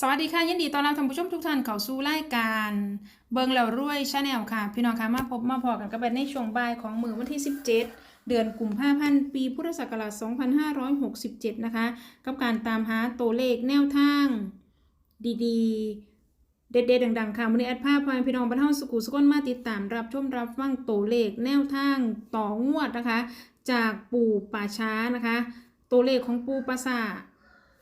สวัสดีค่ะ ยินดีต้อนรับท่านผู้ชมทุกท่านเข้าสู่รายการ เบิงแล้วรวยชาแนลค่ะ พี่น้องคะมาพบมาพอกันกับในช่วงบ่ายของมือวันที่ 17 เดือนกุมภาพันธ์ปีพุทธศักราช2567 นะคะ กับการตามหาตัวเลขแนวทาง ดีๆ เด็ดๆดังๆ ค่ะวันนี้แอดภาพพอพี่น้องบรรเทาสุขุสุขนมาติดตามรับชมรับฟังตัวเลขแนวทางต่องวดนะคะ จากปู่ป่าช้านะคะ ตัวเลขของปูปราสา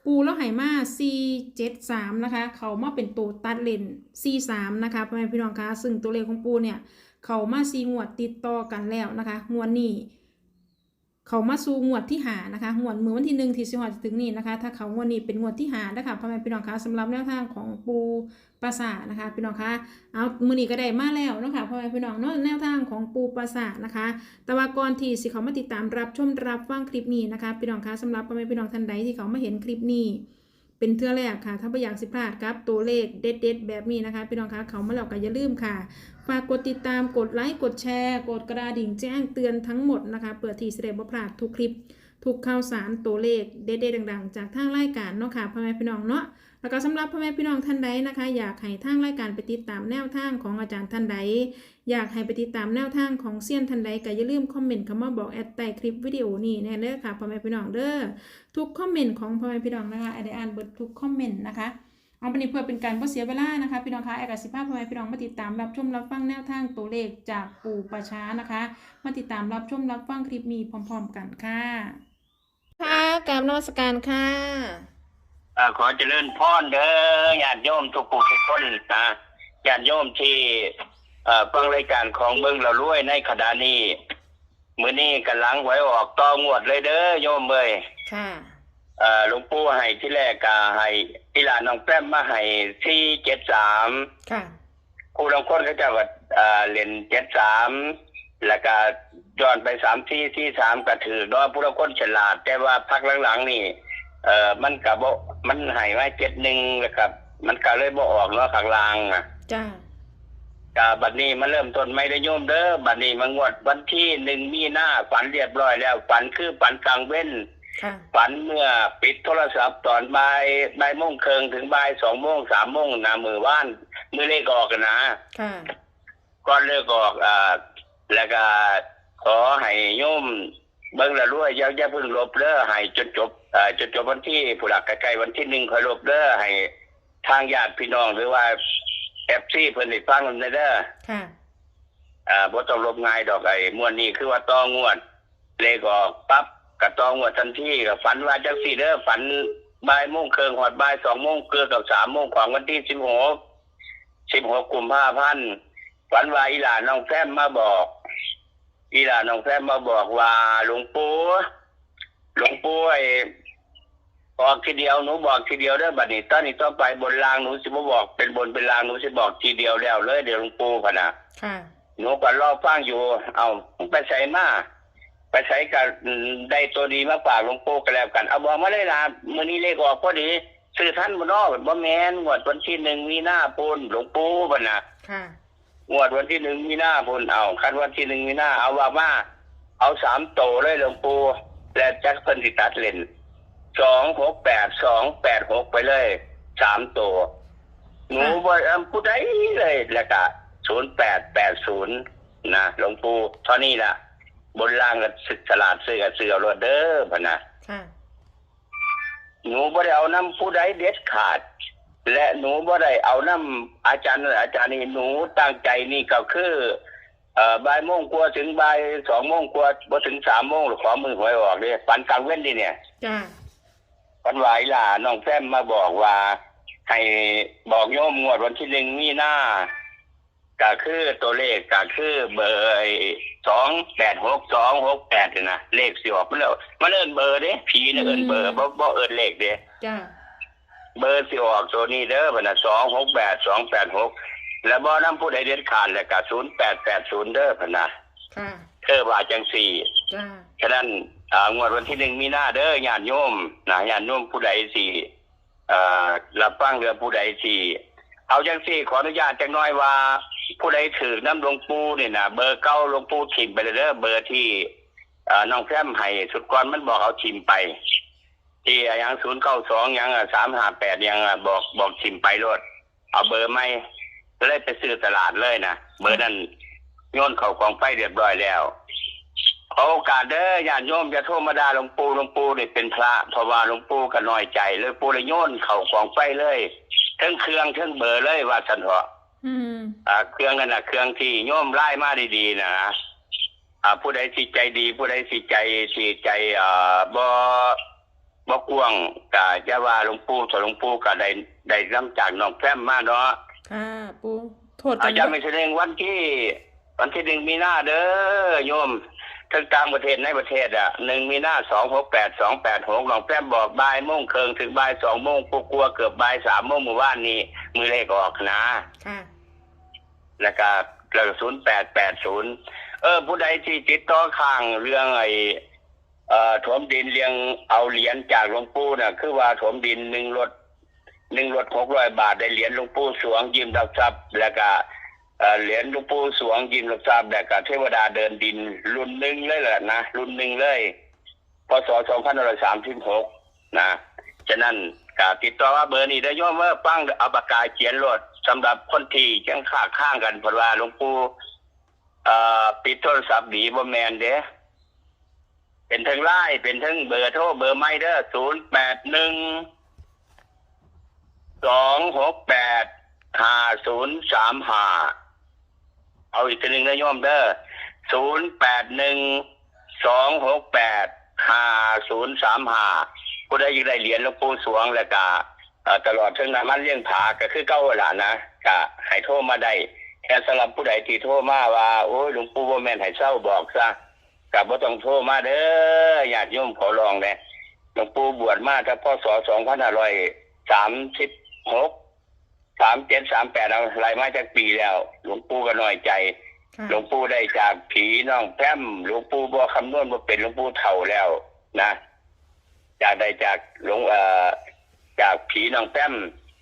ปูแล้วไหมา C73 นะคะ เขามาเป็นตัวตัดเลน C3 นะคะพ่อแม่พี่น้องคะ ซึ่งตัวเลขของปูเนี่ย เขามาซีงวดติดต่อกันแล้วนะคะ งวดนี้ เขามาสู่งวดที่หานะคะงวดมือวันที่หนึ่งที่สิงหาถึงนี้นะคะ ถ้าเขางวดนี้เป็นงวดที่หานะคะพ่อแม่พี่น้องคะสำหรับแนวทางของปูปราสาทนะคะพี่น้องคะเอามือนี้ก็ได้มาแล้วนะคะพ่อแม่พี่น้องเนาะแนวทางของปูปราสาทนะคะ แต่ว่าก่อนที่สิเขามาติดตามรับชมรับฟังคลิปนี้นะคะพี่น้องคะสำหรับพ่อแม่พี่น้องท่านใดที่เขามาเห็นคลิปนี้เป็นเทื่อแรกค่ะ ถ้าไม่อยากสิพลาดครับตัวเลขเด็ดๆแบบนี้นะคะพี่น้องคะเขามาแล้วก็อย่าลืมค่ะ ฝากกดติดตามกดไลค์กดแชร์กดกระดิ่งแจ้งเตือนทั้งหมดนะคะ เปิดทีเสด็จบ่พลาดทุกคลิป ทุกข่าวสารตัวเลขเด็ดๆดังๆ จากทางรายการเนาะค่ะพ่อแม่พี่น้องเนาะแล้วก็สำหรับพ่อแม่พี่น้องท่านใดนะคะ อยากให้ทางรายการไปติดตามแนวทางของอาจารย์ท่านใด อยากให้ไปติดตามแนวทางของเซียนท่านใดก็อย่าลืมคอมเมนต์คำว่าบอกแอดใต้คลิปวิดีโอนี้แน่เลยค่ะพ่อแม่พี่น้องเด้อทุกคอมเมนต์ของพ่อแม่พี่น้องนะคะแอดได้อ่านเบิดทุกคอมเมนต์นะคะ เอาไปนี้เพื่อเป็นการบ่เสียเวลานะคะ พี่น้องคะแอร์กับสิภาพพ่อแม่พี่น้องมาติดตามรับชมรับฟังแนวทางตัวเลขจากปู่ประช้านะคะ มาติดตามรับชมรับฟังคลิปนี้พร้อม ๆ กันค่ะ ค่ะกราบนมัสการค่ะ เอ่อขอเจริญพรเด้อญาติโยมทุกผู้ทุกคนนะญาติโยมที่เอ่อฟังรายการของเบิ่งเรารวยในขณะนี้มื้อนี้กำลังไว้ออกต่องวดเลยเด้อโยมเอ้ยค่ะ เอ่อหลวงปู่ให้ที่แรกก็ให้อีหลานน้องแป้มมาให้473ค่ะผู้ลางคนก็จะว่าเอ่อเล่น73แล้วก็ย้อนไป3 4 4 3ก็ถือว่าผู้ลางคนฉลาด แต่ว่าพักหลังๆนี่ เอ่อมันก็บ่มันให้ไว้71แล้วก็มันก็เลยบ่ออกเนาะข้างล่างอะ จ้าก็บัดนี้มันเริ่มต้นไม่ได้โยมเด้อบัดนี้มางวดวันที่หนึ่งมีนาฝันเรียบร้อยแล้ว ฝันคือฝันกลางเว้นค่ะ ฝันเมื่อปิดโทรศัพท์ตอนบ่ายบ่ายโมงครึ่งถึงบ่ายสองโมงสามโมงนะมือว่านมือเลขออกนะค่ะก่อนเลิกออกอ่าแล้วก็ขอให้โยมเบิ่งละรวยอย่าอย่าเพิ่งลบเด้อให้จนจบอ่าจนจบวันที่ผู้หลักใกล้ๆวันที่หนึ่งค่อยลบเด้อให้ทางญาติพี่น้องหรือว่าแอฟซีเพิ่นได้ฟังนำเด้อค่ะอ่าบ่ต้องลบง่ายดอกไอ้มวนนี้คือว่าต้องวด เลขออกปั๊บ ก็ต้องวดทันทีก็ฝันว่าจังซี่เด้อฝันบ่ายโมงครึ่งฮอดบ่ายสองโมงเกือบกับสามโมงของวันที่สิบหกสิบหกกุมภาพันธ์ฝันว่าอีหลานน้องแฟมมาบอก อีหลานน้องแฟมมาบอกว่าหลวงปู่หลวงปู่ไอ้บอกทีเดียวหนูบอกทีเดียวเด้อบัดนี้ตอนนี้ต่อไปบนรางหนูสิบ่บอกเป็นบนเป็นรางหนูสิบอกทีเดียวแล้วเลยเดี๋ยวหลวงปู่พะนะค่ะหนูก็รอฟังอยู่ เอาไปใส่มา ไปใส่กับได้ตัวดีมาฝากหลวงปู่กันแล้วกัน เอาบอกมาเลยนะมื้อนี้เลขออกพอดีซื้อท่านบ่เนอบ่แม่นงวดวันที่หนึ่งมีนาปูนหลวงปู่บ่น่ะค่ะงวดวันที่หนึ่งมีนาปูนเอาคันวันที่หนึ่งมีนาเอาว่ามาเอาสามโตเลยหลวงปู่และจักเพิ่นสิตัดเล่นสองหกแปดสองแปดหกไปเลยสามโตหนูบ่เอิ่มผู้ใดเลยแล้วก็ศูนย์แปดแปดศูนย์นะหลวงปู่เท่านี้ล่ะ บนล่างก็สึกฉลาดซื้อกับซื้อเอารถเด้อพะนะค่ะ หนูบ่ได้เอาน้ำผู้ใดเด็ดขาด และหนูบ่ได้เอาน้ำอาจารย์นั่นอาจารย์นี่หนูตั้งใจนี่ก็คือเอ่อบ่ายโมงกว่าถึงบ่ายสองโมงกว่าบ่ถึงสามโมงหรือขอมือหวยออกเลยปันกลางเว้นดิเนี่ยจ้าปันไหวล่ะน้องแฟมมาบอกว่าให้บอกโยมงวดวันที่หนึ่งมีหน้า ก็คือตัวเลขก็คือเบอร์สองแปดหกสองหกแปดนะเลขสิออกมันแล้วมันเอินเบอร์เด้ผีน่ะเอินเบอร์บ่บ่เอินเลขเด้จ้าเบอร์สิออกตัวนี้เด้อพะนะสองหกแปดสองแปดหกแล้วบ่นำผู้ใดเด็ดขาดแล้วก็ศูนย์แปดแปดศูนย์เด้อพะนะค่ะเธอว่าจังสี่จ้าฉะนั้นอ่างวดวันที่หนึ่งมีหน้าเด้อญาติโยมนะญาติโยมผู้ใดสี่เอ่อรับฟังเรือผู้ใดสี่เอาจังสี่ขออนุญาตจังน้อยว่า ผู้ใดถือน้ำหลวงปู่เนี่ยนะเบอร์เก้าหลวงปู่ถิ่มไปเลยเด้อเบอร์ที่เอ่อน้องแฟมให้สุดก่อนมันบอกเอาถิ่มไป ที่ยังศูนย์เก้าสองยังสามห้าแปดยังอะบอกบอกชิมไปรถเอาเบอร์ไม่เลยไปซื้อตลาดเลยนะเบอร์นั้นโยนเขาของไฟเรียบร้อยแล้วขอโอกาสเด้อญาติโยมจะโทรมาดาหลวงปู่หลวงปู่นี่ยเป็นพระเพราะว่าหลวงปู่ก็น้อยใจ เลยปู่เลยโยนเขาของไฟเลยทั้งเครื่องทั้งเบอร์เลยว่าสันเถาะ อืมอ่าเครื่องนั่นนะเครื่องที่โยมไล่มาดีๆนะอ่าผู้ใดสิใจดี ผู้ใดสิใจสิใจอ่าบ่บ่กวางก็จะว่าหลวงปู่ถ้าหลวงปู่ก็ได้ได้นํจากน้องแฟ้มมาเนาะค่ะปูโทษกัอานจารย์ไม่แสดงวันที่ วันที่หนึ่งมีนาเด้อโยมทั้งต่างประเทศในประเทศอะหนึ่งมีนาสองหกแปดสองแปดหกน้องแฟ้มบอกบ่ายโมงเคิงถึงบ่ายสองโมงปูกลัวเกือบบ่ายสามโมงเมื่อวานนี้มือเลขออกนะค่ะ แล้วก็แล้วศูนย์แปดแปดศูนย์เออ ผู้ใดที่ติดต่อข้างเรื่องไอ้เอ่อถมดินเลี้ยงเอาเหรียญจากหลวงปู่น่ะ คือว่าถมดินหนึ่งรถหนึ่งรถหกร้อยบาทได้เหรียญหลวงปู่สวงยิมรับทรัพย์ แล้วก็เอ่อเหรียญหลวงปู่สวงยิมรับทรัพย์แล้วก็เทวดาเดินดิน รุ่นหนึ่งเลยแหละนะรุ่นหนึ่งเลยพศสองพันร้อยสามสิบหกนะฉะนั้นก็ติดต่อว่าเบอร์นี้ได้ย่อมว่าปั้งเอาปากกาเขียนรถ สำหรับคนที่ยังขาข้างกันเพราะว่าหลวงปู่ปิดโทรศัพท์ดีบ่แมนเด้เป็นทั้งไลน์เป็นทั้งเบอร์โทรเบอร์ไม่เด้อศูนย์แปดหนึ่งสองหกแปดห้าศูนย์สามห้าเอาอีกทีหนึ่งนะโยมเด้อศูนย์แปดหนึ่งสองหกแปดห้าศูนย์สามห้าผู้ใดอยังได้เหรียญหลวงปู่สวงแล้วก็ ตลอดถึงน้ำมันเลี้ยงผาก็คือเก้าหลานนะก็ให้โทรมาได้แค่สำหรับผู้ใดที่โทรมาว่า โอ้ยหลวงปู่บ่แม่นให้เศร้าบอกซะก็บ่ต้องโทรมาเด้อญาติโยมขอร้องแน่หลวงปู่บวชมาถ้าพศสองพันห้าร้อยสามสิบหกสามเจ็ดสามแปดเอาไล่มาจากปีแล้ว หลวงปู่ก็น้อยใจค่ะหลวงปู่ได้จากผีน้องแพร่มหลวงปู่บ่คำนวณบ่เป็นหลวงปู่เฒ่าแล้วนะจากได้จากหลวงเอ่อ จากผีน้องแพร่ม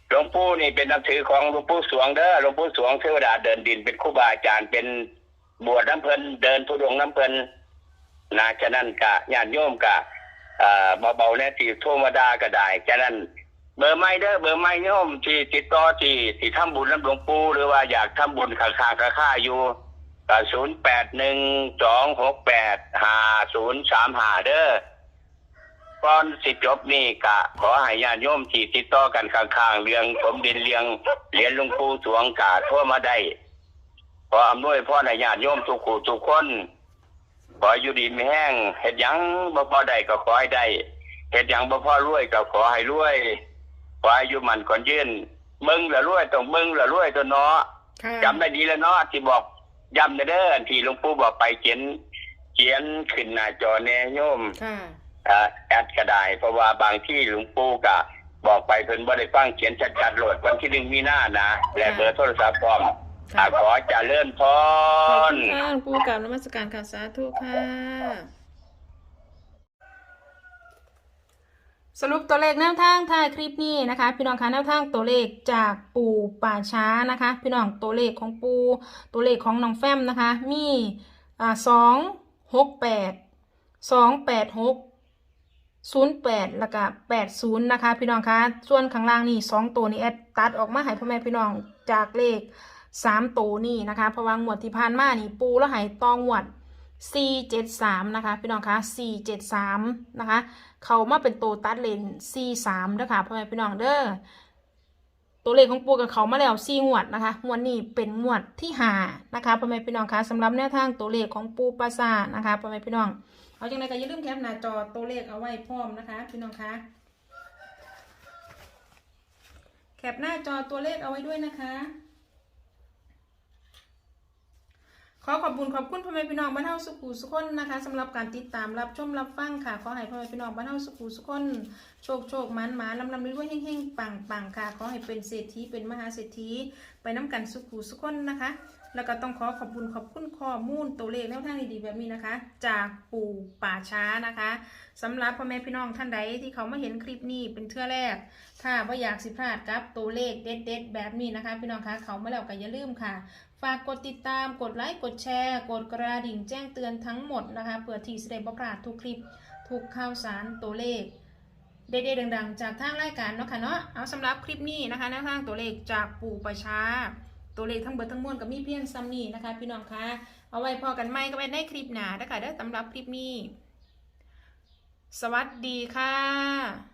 หลวงปู่นี่เป็นนับถือของหลวงปู่สวงเด้อหลวงปู่สวงเทวดาเดินดินเป็นครูบาอาจารย์เป็นบวชน้ำเพลินเดินทุดงน้ำเพลินนะฉะนั้นกะญาติโยมกะเอ่อเบาๆแน่ที่โทรมาดาก็ได้ฉะนั้น เบอร์ไม่เด้อเบอร์ไม่โยมที่ติดต่อที่ที่ทำบุญน้ำหลวงปู่หรือว่าอยากทำบุญข้างๆค่าอยู่ศูนย์แปดหนึ่งสองหกแปดห้าศูนย์สามห้าเด้อ ก่อนสิจบนี่กะ ขอให้ญาติโยมที่ติดต่อกันข้างๆเรื่องผมดินเลี้ยงเหรียญหลุงปู่สวงกาทั่วมาได้ขออำนวยพ่อในญาติโยมทุกคู่ทุกคนขออยู่ดีไม่แห้งเฮ็ดหยังบ่พอได้ก็ขอให้ได้เฮ็ดหยังบ่พอรวยก็ขอให้รวยขอให้อยู่มันก่อนยืนเบิ่งละรวยต้องเบิ่งละรวยตัวเนาะค่ะจำได้ดีแล้วเนาะที่บอกย้ำเด้ออันที่หลวงปู่บอกไปเขียนเขียนขึ้นหน้าจอแน่โยมค่ะอ่า แอดก็ได้เพราะว่าบางที่หลวงปู่ก็บอกไปเพิ่นบ่ได้ฟังเขียนชัดๆโหลดวันที่หนึ่งมีหน้านะและเบอร์โทรศัพท์พร้อมค่ะอ่าขอเจริญพขอบร คุณค่ะหลวงปู่กราบนมัสการค่ะสาธุค่ะ สรุปตัวเลขแนวทางท้ายคลิปนี้นะคะ พี่น้องคะแนวทางตัวเลขจากปู่ป่าช้านะคะ พี่น้องตัวเลขของปูตัวเลขของน้องแฟมนะคะ มีอ่าสองหกแปดสองแปดหก ศูนย์แปดแล้วก็แปดศูนย์นะคะ พี่น้องคะส่วนข้างล่างนี่สองตัวนี้แอดตัดออกมาให้พ่อแม่พี่น้องจากเลขสามตัวนี่นะคะเพราะว่างวดที่ผ่านมานี่ปูแล้วหายตองวด473นะคะ พี่น้องคะ473นะคะ เขามาเป็นตัวตัดเลน43นะคะพ่อแม่พี่น้องเด้อตัวเลขของปูกับเขามาแล้ว4งวดนะคะงวดนี้เป็นงวดที่หานะคะพ่อแม่พี่น้องคะสำหรับแนวทางตัวเลขของปูปราสาทนะคะพ่อแม่พี่น้อง เอาจังไรก็อย่าลืมแคปหน้าจอตัวเลขเอาไว้พร้อมนะคะพี่น้องคะแคปหน้าจอตัวเลขเอาไว้ด้วยนะคะ ขอขอบคุณขอบคุณพ่อแม่พี่น้องบ้านเฮาสุขุสุขคนนะคะสำหรับการติดตามรับชมรับฟังค่ะ ขอให้พ่อแม่พี่น้องบ้านเฮาสุขุสุขคนโชคโชคมันหมาลำลำรวยๆเฮงๆปังปังค่ะ ขอให้เป็นเศรษฐีเป็นมหาเศรษฐีไปน้ำกันสุขุสุขคนนะคะ แล้วก็ต้องขอขอบคุณขอบคุณข้อมูลตัวเลขแนวทางดีๆแบบนี้นะคะ จากปู่ป่าช้านะคะสำหรับพ่อแม่พี่น้องท่านใดที่เขามาเห็นคลิปนี้เป็นเทื่อแรก ถ้าว่าอยากสิพลาดกับตัวเลขเด็ดๆแบบนี้นะคะ พี่น้องคะเขามาแล้วก็อย่าลืมค่ะฝากกดติดตาม กดไลค์ กดแชร์ กดกระดิ่งแจ้งเตือนทั้งหมดนะคะเพื่อที่จะได้บ่พลาดทุกคลิป ทุกข่าวสารตัวเลข เด็ดๆดังๆ จากทางรายการเนาะค่ะเนาะ เอาสำหรับคลิปนี้นะคะแนวทางตัวเลขจากปู่ประชา ตัวเลขทั้งเบิดทั้งมวลกับมีเพียงซ้ำนี้นะคะ พี่น้องคะเอาไว้พอกันไหมก็ไปในคลิปหน้านะคะได้อสำหรับคลิปนี้ สวัสดีค่ะ